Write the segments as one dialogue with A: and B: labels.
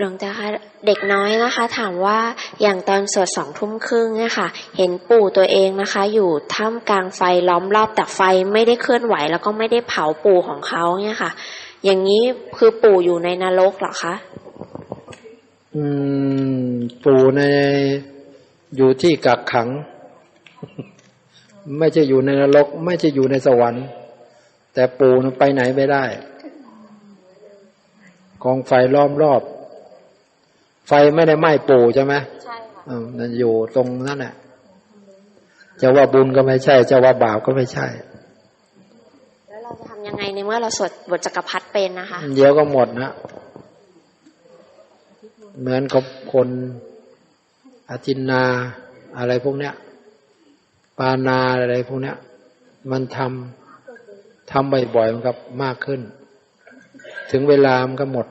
A: หลวงตาคะเด็กน้อยนะคะ ถามว่าอย่างตอนสวดสองทุ่มครึ่งเนี่ยค่ะ เห็นปู่ตัวเองนะคะ อยู่ท่ามกลางไฟล้อมรอบแต่ไฟไม่ได้เคลื่อนไหว แล้วก็ไม่ได้เผาปู่ของเขาเนี่ยค่ะ อย่างนี้คือปู่อยู่ในนรกเหรอคะ
B: อืม ปู่ในอยู่ที่กักขัง ไม่ใช่อยู่ในนรก ไม่ใช่อยู่ในสวรรค์ แต่ปู่ไปไหนไม่ได้กองไฟล้อมรอบ ไฟไม่ได้ไหม้ปู่ใช่ไหม
A: ใช่ค่ะ
B: อืมนั่นอยู่ตรงนั้นแหละจะว่าบุญก็ไม่ใช่ จะว่าบาปก็ไม่ใช่
A: แล้วเราจะทำยังไงในเมื่อเราสวดบทจักรพรรดิเป็นนะคะ
B: เดี๋ยวก็หมดนะ เหมือนกับคนอาจินนาอะไรพวกเนี้ย ปานาอะไรพวกเนี้ย มันทำทำบ่อยๆมันก็มากขึ้น ถึงเวลามันก็หมด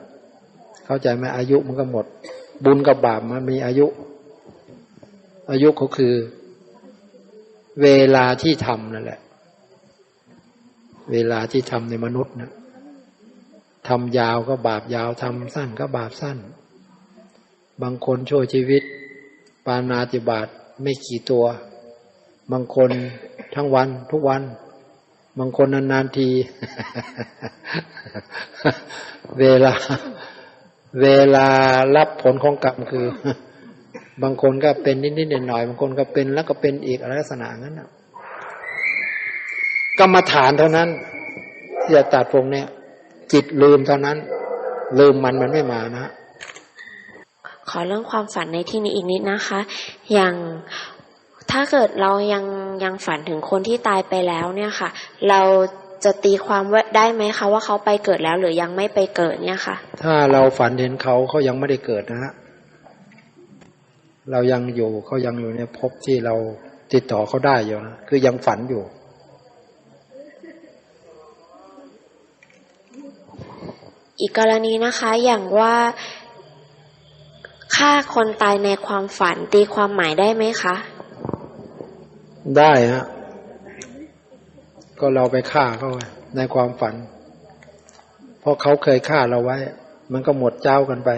B: เข้าใจไหมอายุมันก็หมด บุญกับบาปมันมีอายุ อายุเขาคือ เวลาที่ทำนั่นแหละ เวลาที่ทำในมนุษย์นะทำยาวก็บาปยาวทำสั้นก็บาปสั้น บางคนช่วยชีวิต ปานาติบาตไม่กี่ตัว บางคนทั้งวันทุกวัน บางคนนานๆที เวลา เวลารับผลของกรรมคือ บางคนก็เป็นนิดๆหน่อยๆบางคนก็เป็นแล้วก็เป็นอีกอะไรลักษณะนั้นนะกรรมฐานเท่านั้นที่จะตัดพวกเนี้ยจิตลืมเท่านั้น ลืมมันมันไม่มานะ
A: ขอเรื่องความฝันในที่นี้อีกนิดนะคะ อย่างถ้าเกิดเรายังยังฝันถึงคนที่ตายไปแล้วเนี่ยค่ะ เรา จะตีความว่าได้ไหมคะว่าเขาไปเกิดแล้วหรือยังไม่ไปเกิดเนี่ยค่ะ
B: ถ้าเราฝันเห็นเขาเขายังไม่ได้เกิดนะฮะเรายังอยู่เขายังอยู่ในภพที่เราติดต่อเขาได้อยู่นะคือยังฝันอยู่
A: อีกกรณีนะคะอย่างว่าฆ่าคนตายในความฝันตีความหมายได้ไหมคะ
B: ได้ฮะ ก็เราไปฆ่าเขาในความฝัน เพราะเขาเคยฆ่าเราไว้ มันก็หมดเจ้ากันไป